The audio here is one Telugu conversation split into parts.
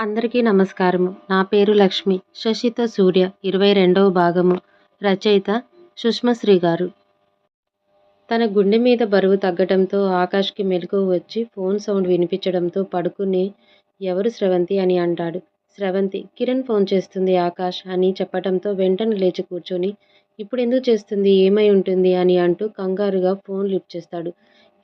అందరికీ నమస్కారము. నా పేరు లక్ష్మి. శశిత సూర్య. ఇరవై రెండవ భాగము. రచయిత సుష్మశ్రీ గారు. తన గుండె మీద బరువు తగ్గడంతో ఆకాష్కి మెలకువ వచ్చి ఫోన్ సౌండ్ వినిపించడంతో పడుకుని ఎవరు స్రవంతి అని అంటాడు. స్రవంతి కిరణ్ ఫోన్ చేస్తుంది ఆకాష్ అని చెప్పడంతో వెంటనే లేచి కూర్చొని ఇప్పుడు ఎందుకు చేస్తుంది? ఏమై ఉంటుంది? అని అంటూ కంగారుగా ఫోన్ లిఫ్ట్ చేస్తాడు.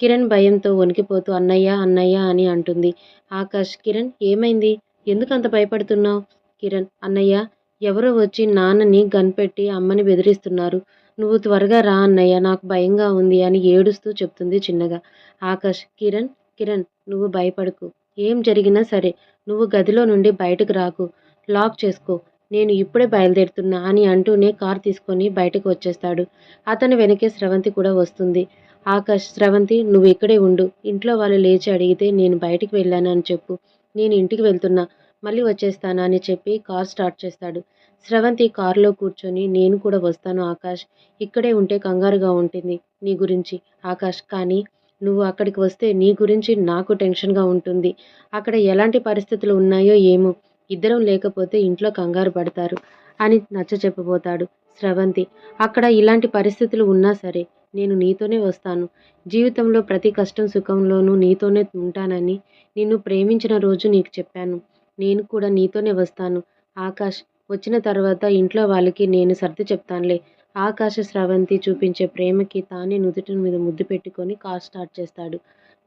కిరణ్ భయంతో వణికిపోతూ అన్నయ్య అన్నయ్య అని అంటుంది. ఆకాష్ కిరణ్ ఏమైంది? ఎందుకు అంత భయపడుతున్నావు? కిరణ్. అన్నయ్య ఎవరో వచ్చి నాన్నని గన్పెట్టి అమ్మని బెదిరిస్తున్నారు. నువ్వు త్వరగా రా అన్నయ్య నాకు భయంగా ఉంది అని ఏడుస్తూ చెప్తుంది చిన్నగా. ఆకాష్ కిరణ్ కిరణ్ నువ్వు భయపడకు. ఏం జరిగినా సరే నువ్వు గదిలో నుండి బయటకు రాకు. లాక్ చేసుకో. నేను ఇప్పుడే బయలుదేరుతున్నా అని అంటూనే కార్ తీసుకొని బయటకు వచ్చేస్తాడు. అతని వెనకే స్రవంతి కూడా వస్తుంది. ఆకాష్ స్రవంతి నువ్వు ఇక్కడే ఉండు. ఇంట్లో వాళ్ళు లేచి అడిగితే నేను బయటికి వెళ్ళాను అని చెప్పు. నేను ఇంటికి వెళ్తున్నా మళ్ళీ వచ్చేస్తాను అని చెప్పి కార్ స్టార్ట్ చేస్తాడు. స్రవంతి కారులో కూర్చొని నేను కూడా వస్తాను ఆకాష్. ఇక్కడే ఉంటే కంగారుగా ఉంటుంది నీ గురించి ఆకాష్. కానీ నువ్వు అక్కడికి వస్తే నీ గురించి నాకు టెన్షన్గా ఉంటుంది. అక్కడ ఎలాంటి పరిస్థితులు ఉన్నాయో ఏమో ఇద్దరం లేకపోతే ఇంట్లో కంగారు పడతారు అని నచ్చ చెప్పబోతాడు స్రవంతి. అక్కడ ఇలాంటి పరిస్థితులు ఉన్నా సరే నేను నీతోనే వస్తాను. జీవితంలో ప్రతి కష్టం సుఖంలోనూ నీతోనే ఉంటానని నిన్ను ప్రేమించిన రోజు నీకు చెప్పాను. నేను కూడా నీతోనే వస్తాను. ఆకాష్ వచ్చిన తర్వాత ఇంట్లో వాళ్ళకి నేను సర్ది చెప్తానులే. ఆకాశ స్రవంతి చూపించే ప్రేమకి తానే నుదుటి మీద ముద్దు పెట్టుకొని కార్ స్టార్ట్ చేస్తాడు.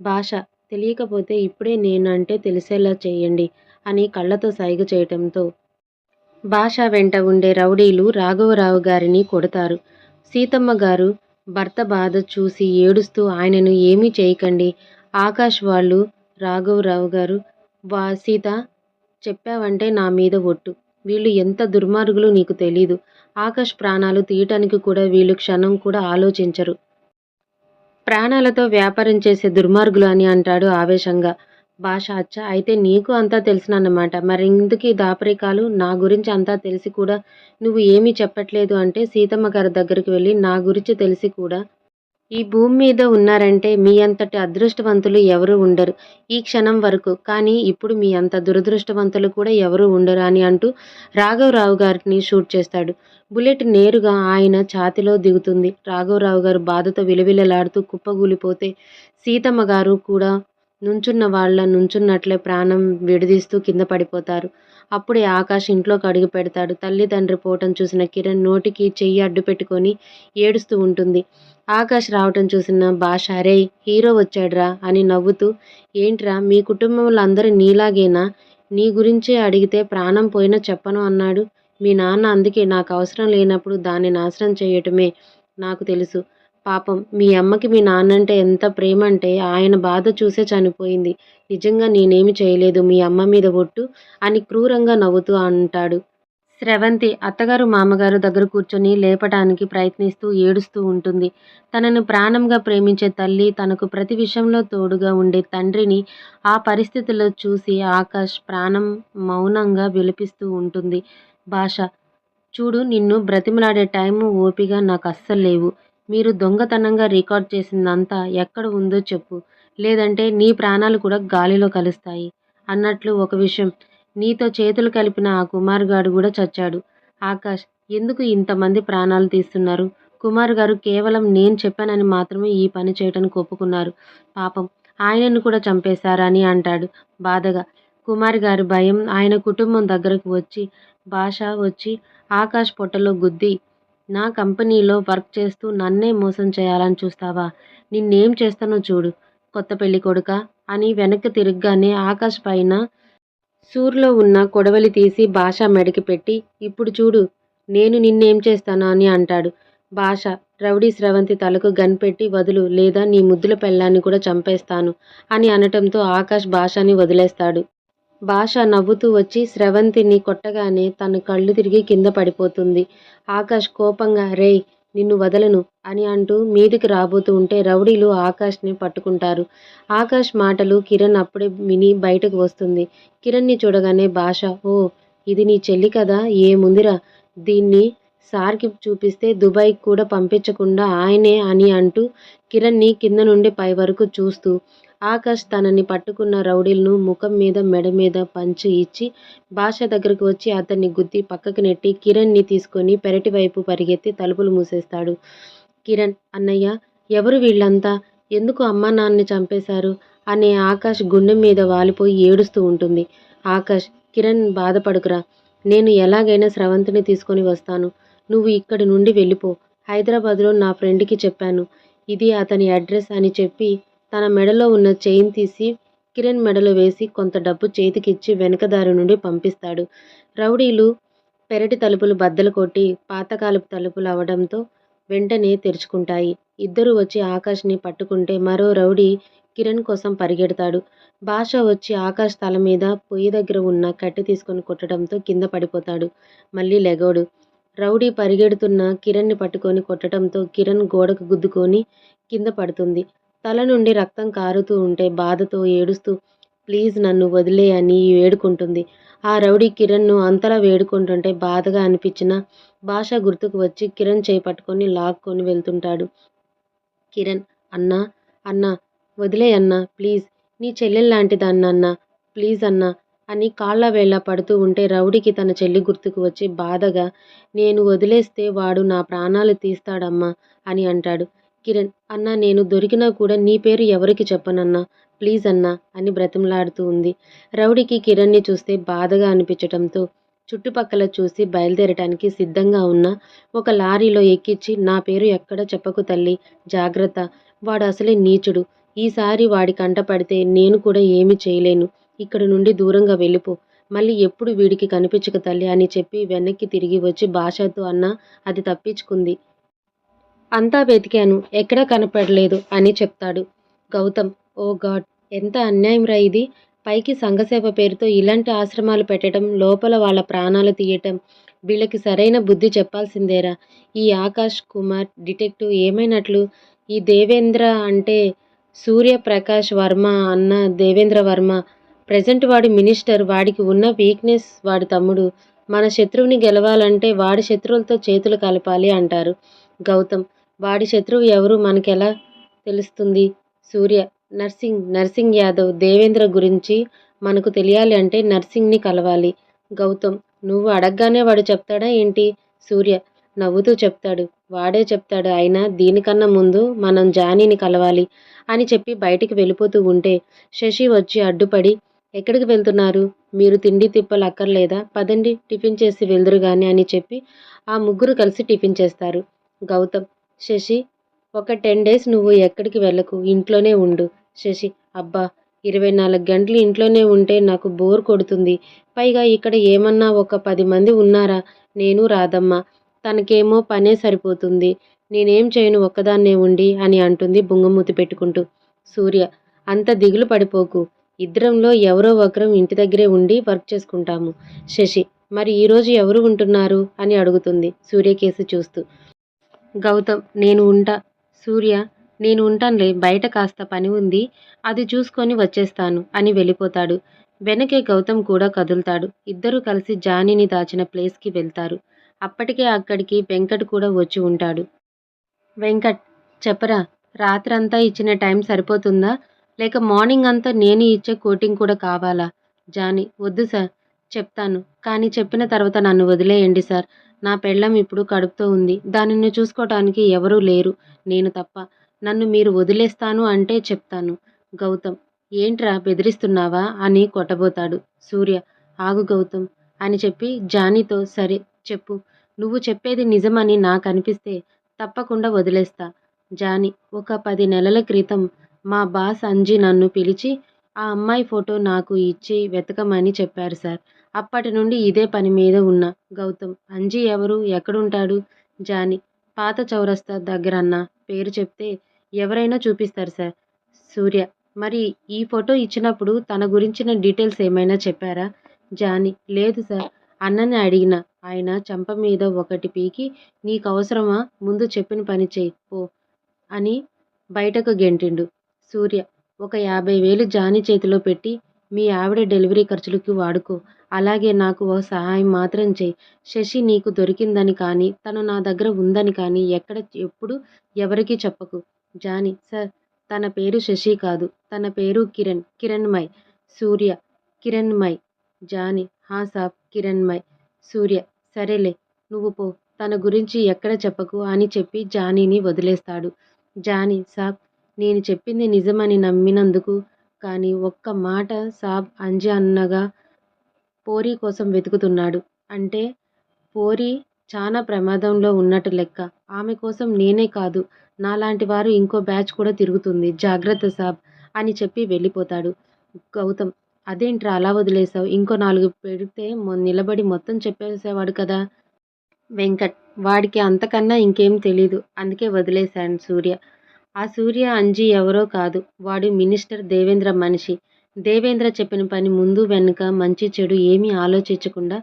భాష తెలియకపోతే ఇప్పుడే నేనంటే తెలిసేలా చేయండి అని కళ్ళతో సైగ చేయటంతో భాష వెంట ఉండే రౌడీలు రాఘవరావు గారిని కొడతారు. సీతమ్మ గారు భర్త బాధ చూసి ఏడుస్తూ ఆయనను ఏమీ చేయకండి. ఆకాష్ వాళ్ళు రాఘవరావు గారు వా సీత చెప్పావంటే నా మీద ఒట్టు. వీళ్ళు ఎంత దుర్మార్గులు నీకు తెలీదు. ఆకాష్ ప్రాణాలు తీయటానికి కూడా వీళ్ళు క్షణం కూడా ఆలోచించరు. ప్రాణాలతో వ్యాపారం చేసే దుర్మార్గులు అని అంటాడు ఆవేశంగా. భాష అచ్చ అయితే నీకు అంతా తెలిసినన్నమాట. మరి ఇందుకు ఈ దాపరికాలు నా గురించి అంతా తెలిసి కూడా నువ్వు ఏమీ చెప్పట్లేదు అంటే సీతమ్మ గారి దగ్గరికి వెళ్ళి నా గురించి తెలిసి కూడా ఈ భూమి మీద ఉన్నారంటే మీ అంతటి అదృష్టవంతులు ఎవరు ఉండరు. ఈ క్షణం వరకు. కానీ ఇప్పుడు మీ అంత దురదృష్టవంతులు కూడా ఎవరు ఉండరు అని అంటూ రాఘవరావు గారిని షూట్ చేస్తాడు. బుల్లెట్ నేరుగా ఆయన ఛాతిలో దిగుతుంది. రాఘవరావు గారు బాధతో విలవిలలాడుతూ కుప్పగూలిపోతే సీతమ్మ గారు కూడా నుంచున్న వాళ్ళ నుంచున్నట్లే ప్రాణం విడదీస్తూ కింద పడిపోతారు. అప్పుడే ఆకాష్ ఇంట్లోకి అడుగు పెడతాడు. తల్లిదండ్రి పోవటం చూసిన కిరణ్ నోటికి చెయ్యి అడ్డు పెట్టుకొని ఏడుస్తూ ఉంటుంది. ఆకాష్ రావటం చూసిన భాష రే హీరో వచ్చాడ్రా అని నవ్వుతూ ఏంట్రా మీ కుటుంబంలో అందరూ నీలాగేనా? నీ గురించే అడిగితే ప్రాణం పోయినా చెప్పను అన్నాడు. మీ నాన్న అందుకే నాకు అవసరం లేనప్పుడు దాన్ని నాశనం చేయటమే నాకు తెలుసు. పాపం మీ అమ్మకి మీ నాన్నంటే ఎంత ప్రేమ అంటే ఆయన బాధ చూసే చనిపోయింది. నిజంగా నేనేమి చేయలేదు మీ అమ్మ మీద ఒట్టు అని క్రూరంగా నవ్వుతూ అంటాడు. స్రవంతి అత్తగారు మామగారు దగ్గర కూర్చొని లేపటానికి ప్రయత్నిస్తూ ఏడుస్తూ ఉంటుంది. తనను ప్రాణంగా ప్రేమించే తల్లి తనకు ప్రతి విషయంలో తోడుగా ఉండే తండ్రిని ఆ పరిస్థితుల్లో చూసి ఆకాష్ ప్రాణం మౌనంగా విలపిస్తూ ఉంటుంది. భాష చూడు నిన్ను బ్రతిమలాడే టైము ఓపిక నాకు అస్సలు లేవు. మీరు దొంగతనంగా రికార్డ్ చేసిందంతా ఎక్కడ ఉందో చెప్పు. లేదంటే నీ ప్రాణాలు కూడా గాలిలో కలుస్తాయి అన్నట్లు ఒక విషయం నీతో చేతులు కలిపిన ఆ కుమారుగాడు కూడా చచ్చాడు. ఆకాష్ ఎందుకు ఇంతమంది ప్రాణాలు తీస్తున్నారు? కుమార్ గారు కేవలం నేను చెప్పానని మాత్రమే ఈ పని చేయటానికి ఒప్పుకున్నారు పాపం ఆయనను కూడా చంపేశారని అంటాడు బాధగా. కుమార్ గారి భయం ఆయన కుటుంబం దగ్గరకు వచ్చి భాష వచ్చి ఆకాష్ పొట్టలో గుద్ది నా కంపెనీలో వర్క్ చేస్తూ నన్నే మోసం చేయాలని చూస్తావా? నిన్నేం చేస్తానో చూడు కొత్త పెళ్ళి కొడుక అని వెనక్కి తిరగగానే ఆకాష్ పైన సూర్లో ఉన్న కొడవలి తీసి భాష మెడకి పెట్టి ఇప్పుడు చూడు నేను నిన్నేం చేస్తాను అని అంటాడు. భాష రౌడీ స్రవంతి తలకు గన్ పెట్టి వదులు లేదా నీ ముద్దుల పెళ్ళాన్ని కూడా చంపేస్తాను అని అనటంతో ఆకాష్ భాషని వదిలేస్తాడు. భాష నవ్వుతూ వచ్చి స్రవంతిని కొట్టగానే తన కళ్ళు తిరిగి కింద పడిపోతుంది. ఆకాష్ కోపంగా రేయ్ నిన్ను వదలను అని అంటూ మీదికి రాబోతూ ఉంటే రౌడీలు ఆకాష్ని పట్టుకుంటారు. ఆకాష్ మాటలు కిరణ్ అప్పుడే విని బయటకు వస్తుంది. కిరణ్ని చూడగానే భాష ఓ ఇది నీ చెల్లి కదా? ఏముందిరా? దీన్ని సార్కి చూపిస్తే దుబాయ్ కూడా పంపించకుండా ఆయనే అని అంటూ కిరణ్ని కింద నుండి పై వరకు చూస్తూ ఆకాష్ తనని పట్టుకున్న రౌడీలను ముఖం మీద మెడ మీద పంచి ఇచ్చి భాష దగ్గరకు వచ్చి అతన్ని గుద్ది పక్కకు నెట్టి కిరణ్ని తీసుకొని పెరటి వైపు పరిగెత్తి తలుపులు మూసేస్తాడు. కిరణ్ అన్నయ్య ఎవరు వీళ్ళంతా? ఎందుకు అమ్మా నాన్నని చంపేశారు? అనే ఆకాష్ గుండె మీద వాలిపోయి ఏడుస్తూ ఉంటుంది. ఆకాష్ కిరణ్ బాధపడుకురా. నేను ఎలాగైనా స్రవంతిని తీసుకొని వస్తాను. నువ్వు ఇక్కడి నుండి వెళ్ళిపో. హైదరాబాద్లో నా ఫ్రెండ్కి చెప్పాను. ఇది అతని అడ్రస్ అని చెప్పి తన మెడలో ఉన్న చైన్ తీసి కిరణ్ మెడలో వేసి కొంత డబ్బు చేతికిచ్చి వెనకదారి నుండి పంపిస్తాడు. రౌడీలు పెరటి తలుపులు బద్దలు కొట్టి పాతకాలపు తలుపులు అవడంతో వెంటనే తెరుచుకుంటాయి. ఇద్దరు వచ్చి ఆకాష్ని పట్టుకుంటే మరో రౌడీ కిరణ్ కోసం పరిగెడతాడు. భాష వచ్చి ఆకాష్ తల మీద పొయ్యి దగ్గర ఉన్న కట్టె తీసుకొని కొట్టడంతో కింద పడిపోతాడు. మళ్ళీ లెగోడు. రౌడీ పరిగెడుతున్న కిరణ్ని పట్టుకొని కొట్టడంతో కిరణ్ గోడకు గుద్దుకొని కింద పడుతుంది. తల నుండి రక్తం కారుతూ ఉంటే బాధతో ఏడుస్తూ ప్లీజ్ నన్ను వదిలే అని వేడుకుంటుంది ఆ రౌడీ కిరణ్ను అంతలా వేడుకుంటుంటే బాధగా అనిపించిన భాష గుర్తుకు వచ్చి కిరణ్ చేయి పట్టుకొని లాక్కొని వెళ్తుంటాడు. కిరణ్ అన్నా అన్నా వదిలే అన్నా ప్లీజ్ నీ చెల్లెల్లాంటిదాన్ని అన్నా ప్లీజ్ అన్నా అని కాళ్ళ వేళ్ళ పడుతూ ఉంటే రౌడీకి తన చెల్లి గుర్తుకు వచ్చి బాధగా నేను వదిలేస్తే వాడు నా ప్రాణాలు తీస్తాడమ్మా అని అంటాడు. కిరణ్ అన్నా నేను దొరికినా కూడా నీ పేరు ఎవరికి చెప్పనన్నా? ప్లీజ్ అన్నా అని బ్రతిమలాడుతూ ఉంది. రౌడీకి కిరణ్ని చూస్తే బాధగా అనిపించడంతో చుట్టుపక్కల చూసి బయలుదేరటానికి సిద్ధంగా ఉన్న ఒక లారీలో ఎక్కించి నా పేరు ఎక్కడ చెప్పకు తల్లి జాగ్రత్త వాడు అసలే నీచుడు. ఈసారి వాడి కంట పడితే నేను కూడా ఏమీ చేయలేను. ఇక్కడి నుండి దూరంగా వెళ్ళిపో. మళ్ళీ ఎప్పుడు వీడికి కనిపించక తల్లి అని చెప్పి వెనక్కి తిరిగి వచ్చి భాషతో అన్న అది తప్పించుకుంది. అంతా వెతికాను. ఎక్కడా కనపడలేదు అని చెప్తాడు. గౌతమ్ ఓ గాడ్ ఎంత అన్యాయం రా ఇది. పైకి సంఘసేవ పేరుతో ఇలాంటి ఆశ్రమాలు పెట్టడం లోపల వాళ్ళ ప్రాణాలు తీయటం వీళ్ళకి సరైన బుద్ధి చెప్పాల్సిందేరా ఈ ఆకాష్ కుమార్ డిటెక్టివ్ ఏమైనట్లు? ఈ దేవేంద్ర అంటే సూర్యప్రకాష్ వర్మ అన్న దేవేంద్ర వర్మ. ప్రజెంట్ వాడి మినిస్టర్ వాడికి ఉన్న వీక్నెస్ వాడి తమ్ముడు. మన శత్రువుని గెలవాలంటే వాడి శత్రువులతో చేతులు కలపాలి అంటారు గౌతమ్. వాడి శత్రువు ఎవరు? మనకెలా తెలుస్తుంది? సూర్య. నర్సింగ్. నర్సింగ్ యాదవ్. దేవేంద్ర గురించి మనకు తెలియాలి అంటే నర్సింగ్ని కలవాలి. గౌతమ్. నువ్వు అడగగానే వాడు చెప్తాడా ఏంటి? సూర్య. నవ్వుతూ చెప్తాడు. వాడే చెప్తాడు. అయినా దీనికన్నా ముందు మనం జానీని కలవాలి అని చెప్పి బయటికి వెళ్ళిపోతూ ఉంటే శశి వచ్చి అడ్డుపడి ఎక్కడికి వెళ్తున్నారు? మీరు తిండి తిప్పలు అక్కర్లేదా? పదండి టిఫిన్ చేసి వెళ్దురు కానీ అని చెప్పి ఆ ముగ్గురు కలిసి టిఫిన్ చేస్తారు. గౌతమ్ శశి ఒక టెన్ డేస్ నువ్వు ఎక్కడికి వెళ్ళకు? ఇంట్లోనే ఉండు. శశి అబ్బా ఇరవై నాలుగు గంటలు ఇంట్లోనే ఉంటే నాకు బోర్ కొడుతుంది. పైగా ఇక్కడ ఏమన్నా ఒక పది మంది ఉన్నారా? నేను రాదమ్మ. తనకేమో పనే సరిపోతుంది. నేనేం చేయను? ఒక్కదాన్నే ఉండి అని అంటుంది బుంగమూతి పెట్టుకుంటూ. సూర్య అంత దిగులు పడిపోకు. ఇద్దరంలో ఎవరో ఒకరం ఇంటి దగ్గరే ఉండి వర్క్ చేసుకుంటాము. శశి మరి ఈరోజు ఎవరు ఉంటున్నారు? అని అడుగుతుంది సూర్యకేసి చూస్తూ. గౌతమ్ నేను ఉంటా. సూర్య నేను ఉంటానులే బయట కాస్త పని ఉంది అది చూసుకొని వచ్చేస్తాను అని వెళ్ళిపోతాడు. వెనకే గౌతమ్ కూడా కదులుతాడు. ఇద్దరూ కలిసి జానీని దాచిన ప్లేస్కి వెళ్తారు. అప్పటికే అక్కడికి వెంకట్ కూడా వచ్చి ఉంటాడు. వెంకట్ చెప్పరా? రాత్రంతా ఇచ్చిన టైం సరిపోతుందా? లేక మార్నింగ్ అంతా నేను ఇచ్చే కోటింగ్ కూడా కావాలా? జానీ వద్దు సార్ చెప్తాను. కానీ చెప్పిన తర్వాత నన్ను వదిలేయండి సార్. నా పెళ్ళం ఇప్పుడు కడుపుతో ఉంది. దానిని చూసుకోవటానికి ఎవరూ లేరు. నేను తప్ప. నన్ను మీరు వదిలేస్తాను అంటే చెప్తాను. గౌతమ్ ఏంట్రా బెదిరిస్తున్నావా? అని కొట్టబోతాడు. సూర్య ఆగు గౌతమ్ అని చెప్పి జానీతో సరే చెప్పు. నువ్వు చెప్పేది నిజమని నాకు అనిపిస్తే తప్పకుండా వదిలేస్తా. జానీ ఒక పది నెలల క్రితం మా బాస్ అంజీ నన్ను పిలిచి ఆ అమ్మాయి ఫోటో నాకు ఇచ్చి వెతకమని చెప్పారు సార్. అప్పటి నుండి ఇదే పని మీద ఉన్నా. గౌతమ్ అంజీ ఎవరు? ఎక్కడుంటాడు? జాని పాత చౌరస్తా దగ్గర అన్న పేరు చెప్తే ఎవరైనా చూపిస్తారు సార్. సూర్య మరి ఈ ఫోటో ఇచ్చినప్పుడు తన గురించిన డీటెయిల్స్ ఏమైనా చెప్పారా? జాని లేదు సార్. అన్నని అడిగిన. ఆయన చంప మీద ఒకటి పీకి నీకు అవసరమా? ముందు చెప్పిన పని చెయ్యి పో అని బయటకు గెంటిండు. సూర్య ఒక యాభై వేలు జానీ చేతిలో పెట్టి మీ ఆవిడ డెలివరీ ఖర్చులకి వాడుకో. అలాగే నాకు ఓ సహాయం మాత్రం చెయ్యి శశి నీకు దొరికిందని కానీ తను నా దగ్గర ఉందని కానీ ఎక్కడ ఎప్పుడు ఎవరికీ చెప్పకు. జానీ సార్ తన పేరు శశి కాదు. తన పేరు కిరణ్ కిరణ్మయ్. సూర్య కిరణ్మయ్. జానీ హా సాబ్ కిరణ్మయ్. సూర్య సరేలే నువ్వు పో. తన గురించి ఎక్కడ చెప్పకు అని చెప్పి జానీని వదిలేస్తాడు. జానీ సాబ్ నేను చెప్పింది నిజమని నమ్మినందుకు కానీ ఒక్క మాట సాబ్ అంజి అన్నగా పోరీ కోసం వెతుకుతున్నాడు. అంటే పోరీ చాలా ప్రమాదంలో ఉన్నట్టు లెక్క. ఆమె కోసం నేనే కాదు నాలాంటి వారు ఇంకో బ్యాచ్ కూడా తిరుగుతుంది. జాగ్రత్త సాబ్ అని చెప్పి వెళ్ళిపోతాడు గౌతమ్. అదేంట్రా అలా వదిలేసావు ఇంకో నాలుగు పెడితే మొ- నిలబడి మొత్తం చెప్పేసేవాడు కదా? వెంకట్. వాడికి అంతకన్నా ఇంకేం తెలీదు. అందుకే వదిలేశాను సూర్య. ఆ సూర్య అంజి ఎవరో కాదు. వాడు మినిస్టర్ దేవేంద్ర మనిషి. దేవేంద్ర చెప్పిన పని ముందు వెనుక మంచి చెడు ఏమీ ఆలోచించకుండా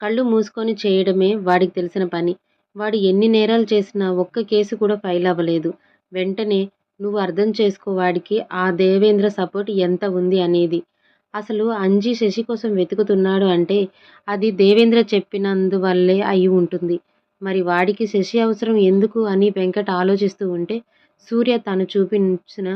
కళ్ళు మూసుకొని చేయడమే వాడికి తెలిసిన పని. వాడు ఎన్ని నేరాలు చేసినా ఒక్క కేసు కూడా ఫైల్ అవ్వలేదు. వెంటనే నువ్వు అర్థం చేసుకో వాడికి ఆ దేవేంద్ర సపోర్ట్ ఎంత ఉంది అనేది. అసలు అంజి శశి కోసం వెతుకుతున్నాడు అంటే అది దేవేంద్ర చెప్పినందువల్లే అయి ఉంటుంది. మరి వాడికి శశి అవసరం ఎందుకు అని వెంకట్ ఆలోచిస్తూ ఉంటే సూర్య తను చూపించిన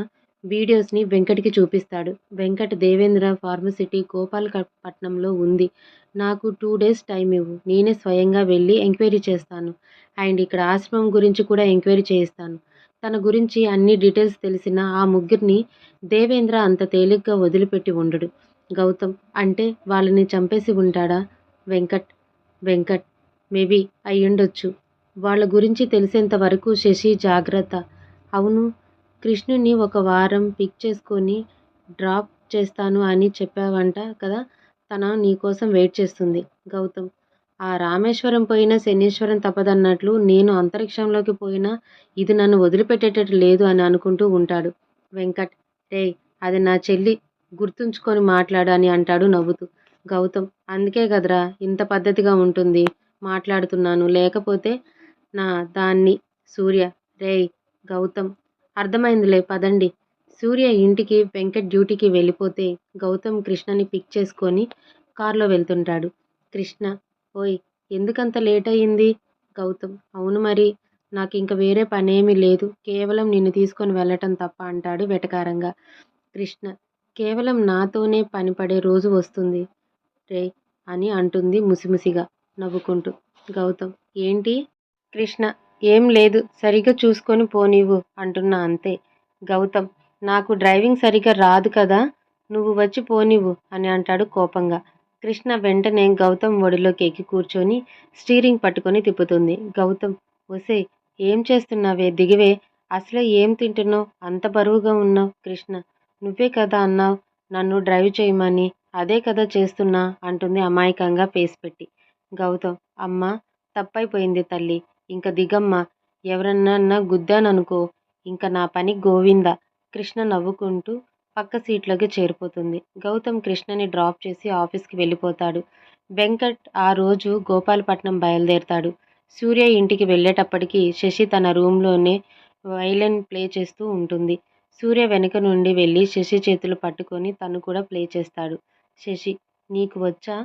వీడియోస్ని వెంకట్కి చూపిస్తాడు. వెంకట్ దేవేంద్ర ఫార్మసిటీ గోపాలపట్నంలో ఉంది. నాకు టూ డేస్ టైం ఇవ్వు. నేనే స్వయంగా వెళ్ళి ఎంక్వైరీ చేస్తాను. అండ్ ఇక్కడ ఆశ్రమం గురించి కూడా ఎంక్వైరీ చేయిస్తాను. తన గురించి అన్ని డీటెయిల్స్ తెలిసిన ఆ ముగ్గురిని దేవేంద్ర అంత తేలిగ్గా వదిలిపెట్టి ఉండడు. గౌతమ్ అంటే వాళ్ళని చంపేసి ఉంటాడా? వెంకట్ వెంకట్ మేబీ అయ్యుండొచ్చు. వాళ్ళ గురించి తెలిసేంత వరకు శశి జాగ్రత్త. అవును కృష్ణుని ఒక వారం పిక్ చేసుకొని డ్రాప్ చేస్తాను అని చెప్పావంట కదా తన నీకోసం వెయిట్ చేస్తుంది. గౌతమ్ ఆ రామేశ్వరం పోయినా శనీశ్వరం తప్పదన్నట్లు నేను అంతరిక్షంలోకి పోయినా ఇది నన్ను వదిలిపెట్టేటట్టు లేదు అని అనుకుంటూ ఉంటాడు. వెంకట్ రేయ్ అది నా చెల్లి గుర్తుంచుకొని మాట్లాడు అని అంటాడు నవ్వుతూ. గౌతమ్ అందుకే కదరా ఇంత పద్ధతిగా ఉంటుంది మాట్లాడుతున్నాను. లేకపోతే నా దాన్ని సూర్య రేయ్ గౌతమ్. అర్థమైందిలే పదండి. సూర్య ఇంటికి వెంకట్ డ్యూటీకి వెళ్ళిపోతే గౌతమ్ కృష్ణని పిక్ చేసుకొని కారులో వెళ్తుంటాడు. కృష్ణ ఓయ్ ఎందుకంత లేట్ అయ్యింది? గౌతమ్ అవును మరి నాకు ఇంక వేరే పనేమీ లేదు కేవలం నిన్ను తీసుకొని వెళ్ళటం తప్ప అంటాడు వెటకారంగా. కృష్ణ కేవలం నాతోనే పని పడే రోజు వస్తుంది. రే అని అంటుంది ముసిముసిగా నవ్వుకుంటూ. గౌతమ్ ఏంటి? కృష్ణ ఏం లేదు సరిగ్గా చూసుకొని పోనివ్వు అంటున్నా అంతే. గౌతమ్ నాకు డ్రైవింగ్ సరిగ్గా రాదు కదా నువ్వు వచ్చి పోనివ్వు అని అంటాడు కోపంగా. కృష్ణ వెంటనే గౌతమ్ ఒడిలోకి ఎక్కి కూర్చొని స్టీరింగ్ పట్టుకొని తిప్పుతుంది. గౌతమ్ ఒసే ఏం చేస్తున్నావే దిగివే? అసలే ఏం తింటున్నావు? అంత బరువుగా ఉన్నావు కృష్ణ. నువ్వే కదా అన్నావు నన్ను డ్రైవ్ చేయమని. అదే కదా చేస్తున్నా అంటుంది అమాయకంగా ఫేస్ పెట్టి. గౌతమ్ అమ్మ తప్పైపోయింది తల్లి. ఇంక దిగమ్మా ఎవరన్నా గుద్దాననుకో ఇంక నా పని గోవింద కృష్ణ నవ్వుకుంటూ పక్క సీట్లోకి చేరిపోతుంది. గౌతమ్ కృష్ణని డ్రాప్ చేసి ఆఫీస్కి వెళ్ళిపోతాడు. వెంకట్ ఆ రోజు గోపాలపట్నం బయలుదేరతాడు. సూర్య ఇంటికి వెళ్ళేటప్పటికి శశి తన రూమ్లోనే వైలెన్ ప్లే చేస్తూ ఉంటుంది. సూర్య వెనుక నుండి వెళ్ళి శశి చేతులు పట్టుకొని తను కూడా ప్లే చేస్తాడు. శశి నీకు వచ్చా?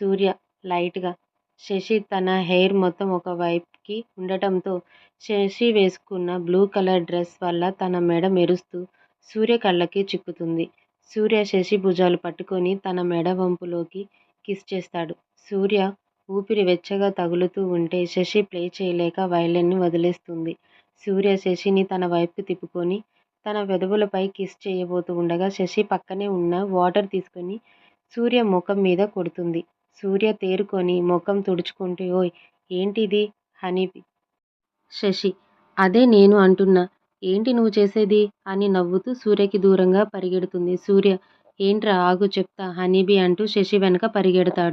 సూర్య లైట్గా శశి తన హెయిర్ మొత్తం ఒక కి ఉండటంతో శశి వేసుకున్న బ్లూ కలర్ డ్రెస్ వల్ల తన మెడ మెరుస్తూ సూర్య కళ్ళకి చిక్కుతుంది. సూర్య శశి భుజాలు పట్టుకొని తన మెడ వంపులోకి కిస్ చేస్తాడు. సూర్య ఊపిరి వెచ్చగా తగులుతూ ఉంటే శశి ప్లే చేయలేక వైలెన్ని వదిలేస్తుంది. సూర్య శశిని తన వైపుకి తిప్పుకొని తన వెదవులపై కిస్ చేయబోతూ ఉండగా శశి పక్కనే ఉన్న వాటర్ తీసుకొని సూర్య ముఖం మీద కొడుతుంది. సూర్య తేరుకొని ముఖం తుడుచుకుంటూ ఓయ్ ఏంటిది? హనీ శశి అదే నేను అంటున్నా. ఏంటి నువ్వు చేసేది? అని నవ్వుతూ సూర్యకి దూరంగా పరిగెడుతుంది. సూర్య ఏంట్రా ఆగు చెప్తా హనీబీ అంటూ శశి వెనక పరిగెడతాడు.